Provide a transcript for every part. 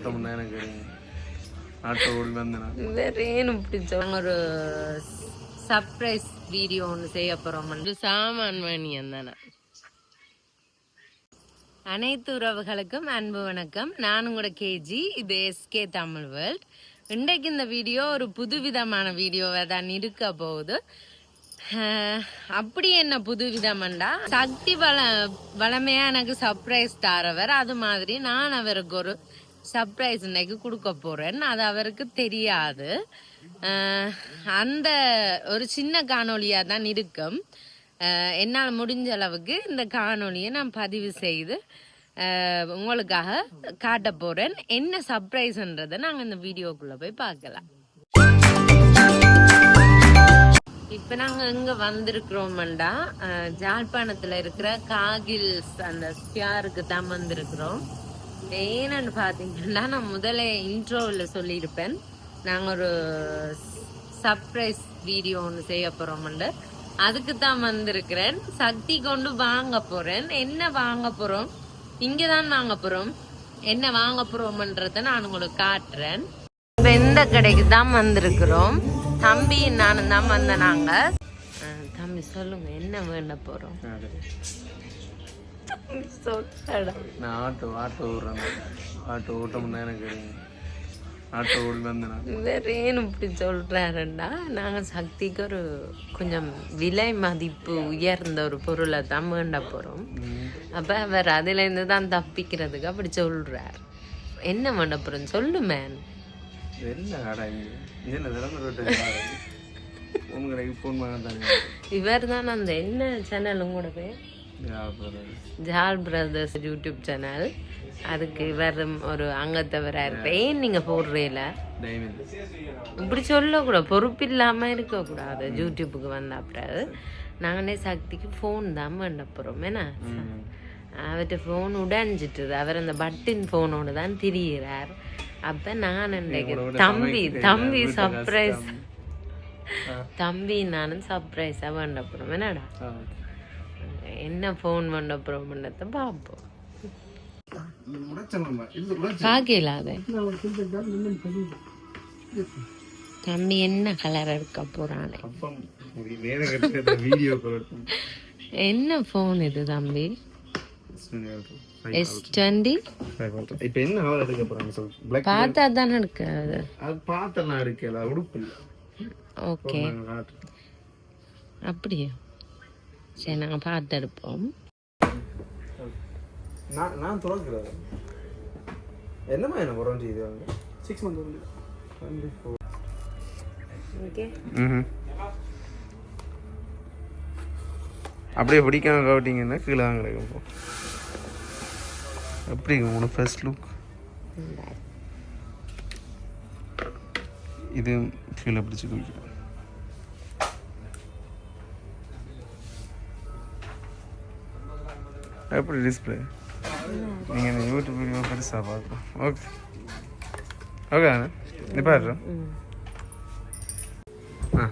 எனக்கு ஒரு surprise video ஒன்று செய்ய போகிறோம் வந்து சாமான் தானே. அனைத்து உறவுகளுக்கும் அன்பு வணக்கம். நான் கூட கேஜி இது எஸ்கே தமிழ் வேர்ல்ட். இன்றைக்கு இந்த வீடியோ ஒரு புதுவிதமான வீடியோவை தான் இருக்க போகுது. அப்படி என்ன புது விதமண்டா சக்தி வள வளமையா எனக்கு சர்ப்ரைஸ் தரவர். அது மாதிரி நான் அவருக்கு ஒரு சர்ப்ரைஸ் இன்னைக்கு கொடுக்க போறேன் அது அவருக்கு தெரியாது. அந்த ஒரு சின்ன காணொலியாக தான் இருக்கும். அஹ், என்னால் முடிஞ்ச அளவுக்கு இந்த காணொலியை நான் பதிவு செய்து அஹ், உங்களுக்காக காட்ட போறேன். என்ன சர்ப்ரைஸ்ன்றதை நாங்கள் இந்த வீடியோக்குள்ள போய் பார்க்கலாம். இப்ப நாங்க இங்கே வந்திருக்கிறோம்டா. ஜாழ்ப்பாணத்தில் இருக்கிற காகில்ஸ் அந்த ஸ்பியாருக்கு தான் வந்திருக்கிறோம். ஏன்னு பாத்தீங்கன்னா நான் முதல்ல இன்ட்ரோவில் சொல்லியிருப்பேன். நாங்க ஒரு சர்ப்ரைஸ் வீடியோ ஒன்று செய்ய போகிறோம்ண்டு அதுக்கு தான் வந்திருக்கிறேன். சக்தி கொண்டு வாங்க போறேன். என்ன வாங்க போறோம்? இங்கே தான் வாங்க போறோம். என்ன வாங்க போகிறோம்ன்றத நான் உங்களுக்கு காட்டுறேன். இப்போ இந்த கடைக்கு தான் வந்திருக்கிறோம். தம்பி நானும் தான் வந்த நாங்க. தம்பி சொல்லுங்க. என்ன வேண்ட போறோம்? நான் ஆட்டோ ஆட்டோ ஓடுறேன். ஆட்டோ ஓட்ட முன்னே எனக்கு ஆட்டோ ஓடி வந்தேன் இப்படி சொல்றாருண்டா நாங்க சக்திக்கு ஒரு கொஞ்சம் விலை மதிப்பு உயர்ந்த ஒரு பொருளை தான் வேண்ட போறோம். அப்ப அவர் அதுல இருந்து தான் தப்பிக்கிறதுக்கு அப்படி சொல்றார். என்ன வேண்ட போறோம்? சொல்லு மேன் இவர் தான் அந்த என்ன சேனல் உங்களோட பேர் ஜால் பிரதர்ஸ் யூடியூப் சேனல். அதுக்கு இவர் ஒரு அங்கத்தவராக இருப்பேன். ஏன் நீங்கள் போடுறீல. இப்படி சொல்லக்கூடாது. பொறுப்பு இல்லாமல் இருக்கக்கூடாது. யூடியூப்புக்கு வந்த அப்புறம் நாங்களே சக்திக்கு ஃபோன் தான் பண்ண போகிறோம் என்ன? அவர்கிட்ட ஃபோன் உடைஞ்சிட்டுது. அவர் அந்த பட்டின் ஃபோனோடு தான் திரியிறார். அப்போ நான் இன்றைக்கு தம்பி தம்பி சர்ப்ரைஸ் தம்பி நானும் சர்ப்ரைஸாக பண்ண போகிறோம் என்னடா? என்ன ஃபோன் பண்ண போகிறோம்ன்றத பார்ப்போம் பார்க்கல அது. தம்பி என்ன கலர் எடுக்க போறானே? என்ன ஃபோன் இது தம்பி? எஸ் டுவெண்ட்டி இப்போ என்ன கலர் எடுக்க போறாங்க பிளாக் பார்த்தா தானே இருக்காது அது. பார்த்தெல்லாம் இருக்கல உடுப்பு ஓகே நான் அப்படியா? சரி நாங்கள் பார்த்து எடுப்போம். நான் நான் துறக்கிறது என்னம்மா என்ன குறைஞ்சி இது வந்து சிக்ஸ் மந்த் வந்து டுவெண்ட்டி ஃபோர் ஓகே ம் அப்படியே பிடிக்காம கவிட்டிங்கன்னா கீழே தான் கிடைக்கும் இப்போ. எப்படி உங்களோட ஃபர்ஸ்ட் லுக் இது கீழே பிடிச்சி குடிக்கிறோம் எப்படி டிஸ்பிளே நீங்கள் இந்த யூடியூப் வீடியோ பெருசாக பார்க்கலாம் ஓகே ஓகே நீ பாரு. ஆ.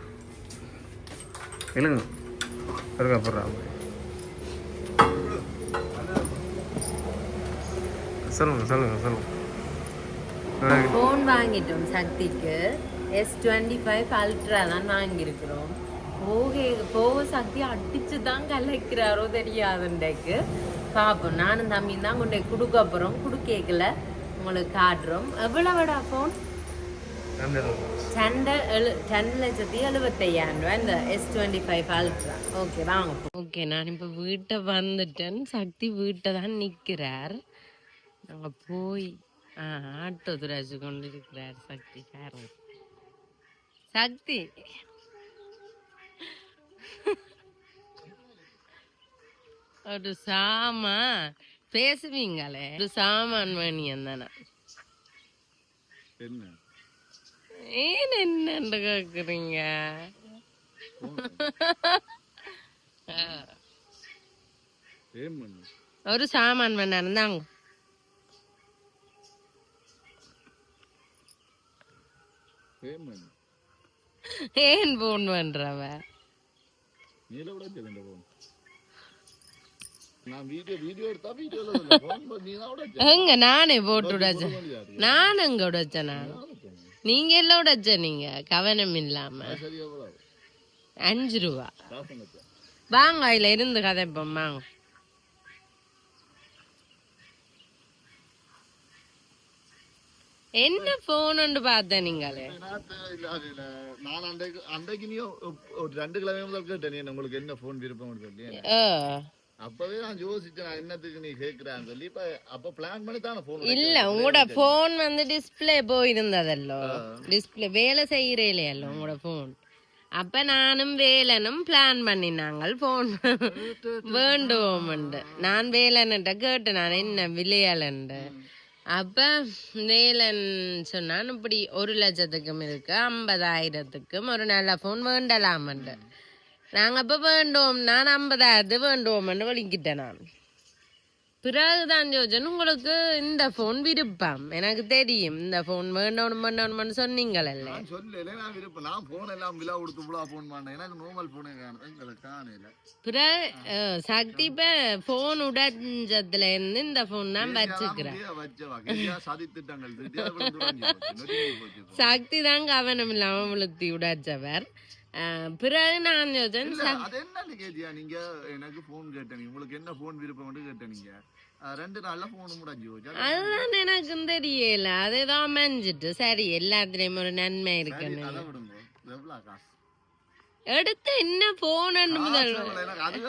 இல்லைங்க இருக்கா போடுறா. சொல்லுங்க சொல்லுங்க சொல்லுங்க. ஃபோன் வாங்கிட்டோம் சக்திக்கு. எஸ் டுவெண்ட்டி ஃபைவ் அல்ட்ரா தான் வாங்கியிருக்கிறோம். போக போக சக்தி அடிச்சு தான் கலைக்கிறாரோ தெரியாதுண்டைக்கு பார்ப்போம் நானும் தம்பி தான் கொண்டு போய் கொடுக்க போகிறோம் கொடுக்கல உங்களுக்கு காட்டுறோம். எவ்வளோடா ஃபோன் சண்டை எழு ரெண்டு லட்சத்தி எழுபத்தையாயிரம் ரூபாய். இந்த S twenty five ultra okay வாங்க ஓகே நான் இப்போ வீட்டை வந்துட்டேன். சக்தி வீட்டை தான் நிற்கிறார் நாங்கள் போய் ஆ ஆட்டோ துராஜு கொண்டு இருக்கிறார் சக்தி காரணம் சக்தி ஒரு சாமா பேசுவீங்களே? ஒரு சாமான் மணியன் தானே. என்ன? ஏன் என்னன்னு கேக்குறீங்க? ஒரு சாமான் வேணா இருந்தாங்க ஏன் போன் பண்றவ? பண்ணி தான் உடைச்சேன். எங்க நானே போட்டு முடியாது. நான் எங்க உடைச்சேன். நான் நீங்க எல்லாம் உடைச்ச நீங்க? கவனம் இல்லாம. அஞ்சு ரூபா. வாங்க அதுல இருந்து கதைப்போம் வாங்க. என்ன போன் பார்த்தேன் நீங்களே? நான் அன்றைக்கு அன்றைக்கு நீ ஒரு ரெண்டு கிழமை முதல் கேட்டேன். நீ உங்களுக்கு என்ன விருப்பம் சொல்லி. அப்பவே நான் யோசிச்சேன் நான் என்னத்துக்கு நீ கேக்குறான்னு சொல்லி. இப்ப அப்ப பிளான் பண்ணி தானே ஃபோன் இல்ல உங்களோட போன் வந்து டிஸ்பிளே போயிருந்ததல்லோ? டிஸ்பிளே வேலை செய்யறேலையல்லோ உங்களோட போன் அப்ப நானும் வேலனும் பிளான் பண்ணினாங்க போன் வேண்டுவோம் நான் வேலன்ட்ட கேட்டேன் நான் என்ன விளையாளன்ட்டு அப்போ வேலன் சொன்னான் இப்படி ஒரு லட்சத்துக்கும் இருக்கு ஐம்பதாயிரத்துக்கும் ஒரு நல்ல ஃபோன் வேண்டலாமன்ட்டு. நாங்கள் அப்போ வேண்டோம் நான் ஐம்பதாயிரத்து வேண்டுவோம்னு வலிக்கிட்டேன் நான். பிறகுதான் ஜோஜன் உங்களுக்கு இந்த போன் விருப்பம். எனக்கு தெரியும். இந்த போன் வேண்டணும் வேண்டணும்னு சொன்னீங்களல்ல. சொல்லல நான் விருப்பம். நான் போன் எல்லாம் விழா கொடுத்து விழா போன் பண்ணேன் எனக்கு நார்மல் போனே காணும். எங்களுக்கு காணல. பிறகு அஹ், சக்தி இப்ப போன் உடஞ்சதுல இருந்து இந்த போன் தான் வச்சுக்கிறேன். சக்தி தான் கவனம் இல்லாம விழுத்தி உடைச்சவர் பிறகு நான் இல்ல, அது என்னன்னு கேட்டியா? நீங்க எனக்கு போன் கேட்டேன். உங்களுக்கு என்ன போன் விருப்பம் அஹ் ரெண்டு நாள்ல போன் முடிஞ்சு அதுதான் எனக்கும் தெரியல. அதுதான் அமைஞ்சிட்டு. சரி எல்லாத்துலயும் ஒரு நன்மை காசு? எடுத்து என்ன போன் முதல்? எனக்கு அது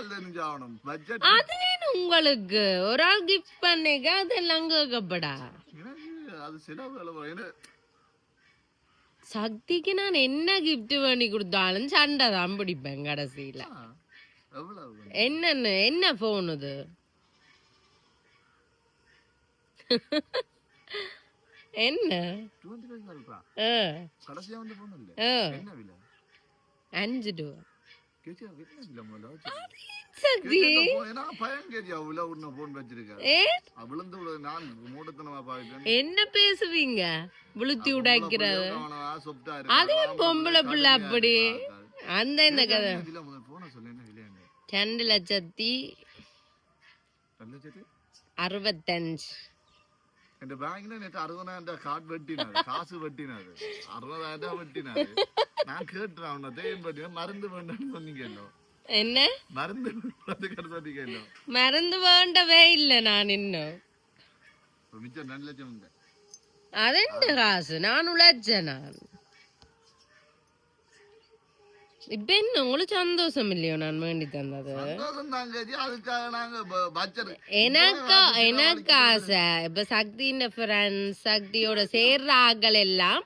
உங்களுக்கு? ஒரு ஆள் கிஃப்ட் பண்ணிக்க அதெல்லாம் கேட்கப்படா. எனக்கு அது என்ன சக்திக்கு நான் என்ன கிஃப்ட் பண்ணி கொடுத்தாலும் சண்டை தான் பிடிப்பேன் கடைசியில. என்னன்னு என்ன போன் இது? என்ன? அஞ்சு ரூபா. என்ன பேசுவீங்க புளுத்தி உடைக்கிறது சொப்டா அதே பொம்பளை பிள்ளை அப்படி அந்த இந்த கதை ரெண்டு லட்சத்து அறுபத்தஞ்சு എന്റെ ബാങ്കിന് എനിക്ക് അറുപതിനായിരം രൂപ കാർഡ് വെട്ടിനാത് കാശ് വെട്ടിനാത് അറുപതിനായിരം രൂപ വെട്ടിനാത് ഞാൻ കേട്ടിട്ടാവണ ദൈവം പറ്റി മരുന്ന് വേണ്ടെന്ന് തോന്നിക്കല്ലോ என்ன மருந்து மருந்து வேண்டவே இல்ல நான் இன்னும் மிச்சம் ரெண்டு லட்சம் அது காசு சக்தியோட சேர்ற ஆக்கள் எல்லாம்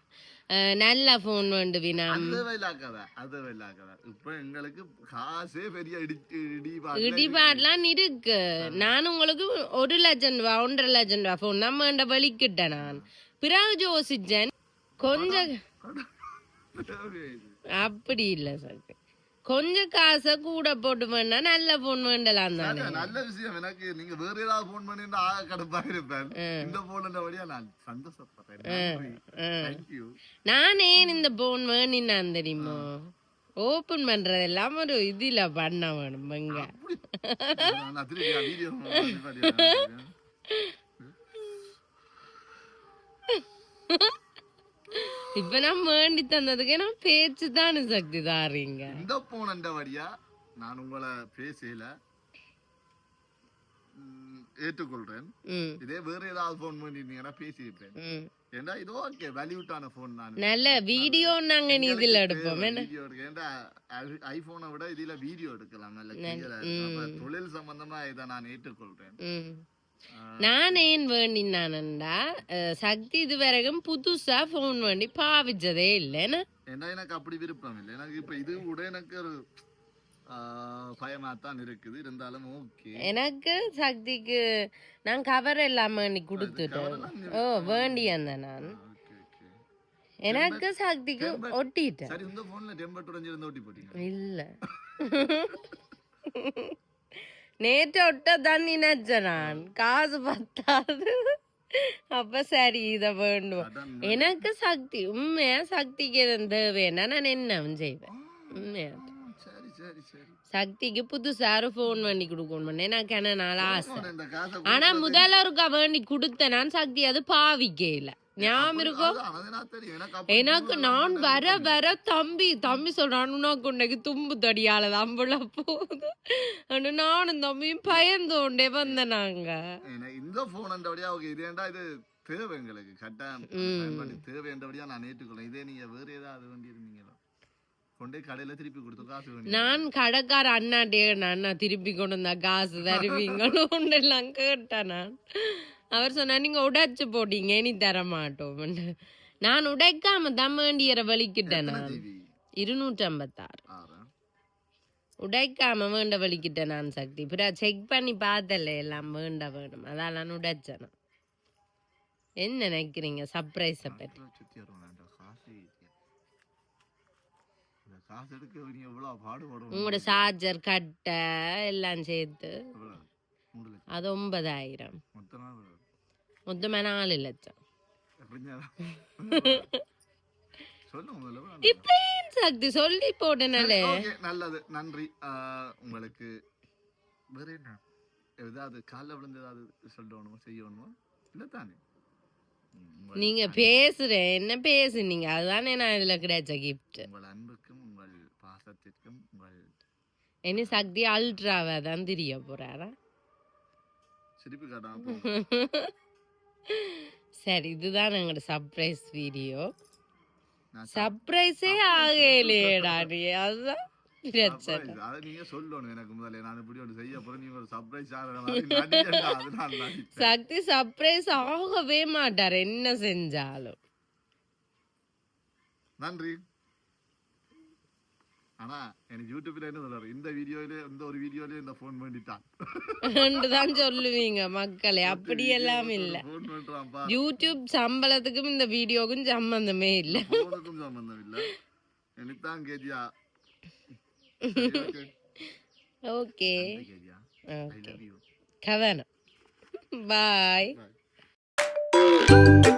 அஹ், நல்ல போன் வேண்டுவினா அது வேலாக்காத அது வேலாக்காத இப்ப எங்களுக்கு காசே பெரிய இடி இடி பாட்டுல இடிபாடெல்லாம் இருக்கு நான் உங்களுக்கு ஒரு லட்சம் ரூபா ஒன்றரை லட்சம் ரூபா போன் தான் வேண்ட வலிக்கிட்டேன் நான் பிறகு யோசிச்சேன் கொஞ்சம். அப்படி இல்ல சக்தி கொஞ்சம் காசை கூட போட்டு வேணா நல்ல போன் வேண்டலாம் தானே நல்ல- விஷயம். எனக்கு நீங்க வேற ஏதாவது போன் பண்ணிருந்தா ஆக கடுப்பா இருப்பேன். இந்த போன் வழியா நான் சந்தோஷப்படுறேன். நானே இந்த போன் வேணினான் தெரியுமோ? ஓபன் பண்றதெல்லாம் ஒரு இதுல பண்ண வேணும் வீடியோ பாத்தீங்கன்னா இப்ப நான் வேண்டி தந்ததுக்கு நான் பேச்சு தானே சக்தி தாரீங்க இந்த போன வழியா நான் உங்களை பேசல ஏற்றுக்கொள்றேன் இதே வேற ஏதாவது போன் பண்ணிருந்தீங்கன்னா பேசியிருப்பேன் ம் ஏண்டா இது ஓகே வேல்யூட்டான போன் நான் நல்ல வீடியோ நாங்க நீ இதுல எடுப்போம் வீடியோ எடுக்க ஏண்டா ஐபோனை விட இதுல வீடியோ எடுக்கலாம் நல்ல தொழில் சம்பந்தமா இதை நான் ஏற்றுக்கொள்றேன் நான் ஏன் வேண்டினானண்டா சக்தி இது வரைக்கும் புதுசா போன் வேண்டி பாவிச்சதே இல்லைன்னு. ஏன்னா எனக்கு அப்படி விருப்பம் இல்லை. எனக்கு இப்ப இது கூட எனக்கு ஒரு பயமா தான் இருக்குது. இருந்தாலும் ஓகே. எனக்கு சக்திக்கு நான் கவர் எல்லாம் வேண்டி கொடுத்துட்டேன் ஓ வேண்டி வந்தேன் நான். எனக்கு சக்திக்கு ஒட்டிட்டேன். சரி இந்த போன்ல டெம்பர் உடஞ்சிருந்து ஓட்டி போட்டீங்க இல்ல. நேற்று தான் நினைச்சேன் நான். காசு பத்தாது. அப்ப சரி இத வேண்டும் அதான் எனக்கு சக்தி உண்மையா சக்திக்கு எதுவும் தேவைன்னா நான் என்ன செய்வேன்? உண்மையா? சக்திக்கு புதுசா ஒரு ஃபோன் பண்ணி கொடுக்கணும் எனக்கு என்ன நாள் ஆசை. ஆனா முதல்ல ஒருக்கா வேண்டி கொடுத்த நான் சக்தி அது பாவிக்கே இல்ல. ஞாபகம் இருக்கோ? அதான், அது எனக்கு நான் வர வர தம்பி தம்பி சொல்றான் உனக்கு உன்னைக்கு தும்பு தடியால தம்புல போகுது. நானும் தம்பியும் பயந்தோண்டே வந்த நாங்க இந்த போன் என்றபடியா ஓகே இது ஏன்டா இது தேவை எங்களுக்கு? கட்டாயம் தேவை என்றபடியா நான் ஏற்றுக்கொள்ளேன். இதே நீங்க வேற ஏதாவது வேண்டி இருந்தீங்களோ? கொண்டே நான் கடைக்கார அண்ணாட்டே அண்ணா திருப்பி கொண்டு வந்தா காசு தருவீங்கன்னு எல்லாம் கேட்டேன் நான். அவர் சொன்னா நீங்க உடைச்சு போட்டீங்க இனி தர மாட்டோம் நான் உடைக்காம தான் வேண்டியற வலிக்கிட்டேன் நான். இருநூற்றி ஐம்பத்தாறு உடைக்காம வேண்ட வலிக்கிட்டேன் நான் சக்தி. பிறகு செக் பண்ணி பார்த்தல எல்லாம் வேண்ட வேணும். அதான் நான் உடைச்சேன் என்ன நினைக்கிறீங்க சர்ப்ரைஸை பற்றி? உங்களோட சார்ஜர் கட்டை எல்லாம் சேர்த்து. அது ஒன்பதாயிரம். மொத்தமா எவ்வளவு? மொத்தமா நாலு லட்சம் எப்படிங்க சொல்லுங்க முதல்ல எவ்வளவு? இப்ப ஏன் சக்தி? சொல்லி போட்டனாலே நல்லது. நன்றி. உங்களுக்கு வேற என்ன? ஏதாவது காலைல விழுந்து ஏதாவது சொல்லணுமோ செய்யணுமோ? இல்லை தானே. நீங்க பேசுறேன் என்ன பேசுனீங்க? அதுதானே நான் இதுல கிடைச்ச கிஃப்ட் உங்கள் அன்புக்கும் உங்கள் பாசத்திற்கும் உங்கள் இனி சக்தி அல்ட்ராவை தான் தெரிய போறாரா? சிரிப்பு காட்டாம. சரி இதுதான் எங்களோட சர்ப்ரைஸ் வீடியோ சர்ப்ரைஸே ஆகலையேடா நீ. அதுதான் பிரச்சனை. surprise. அதை நீங்க சொல்லணும் எனக்கு முதல்ல. நான் இப்படி ஒன்று செய்ய போறேன் நீங்க ஒரு சர்ப்ரைஸ் ஆகிற மாதிரி நடிகண்டா, அதனால நடிப்பேன். சக்தி சர்ப்ரைஸ் ஆகவே மாட்டார் என்ன செஞ்சாலும். நன்றி. ஆனா எனக்கு யூடியூப்ல என்ன சொல்றாரு? இந்த வீடியோல இந்த ஒரு வீடியோல இந்த போன் பண்ணிட்டான் தான் சொல்லுவீங்க மக்களே. அப்படி எல்லாம் இல்ல. யூடியூப் சம்பளத்துக்கும் இந்த வீடியோக்கும் சம்பந்தமே இல்ல. போனுக்கும் சம்பந்தம் இல்ல. எனக்குதான் கேஜியா ஓகே. கேஜியா ஓகே. கவனம். Bye Bye.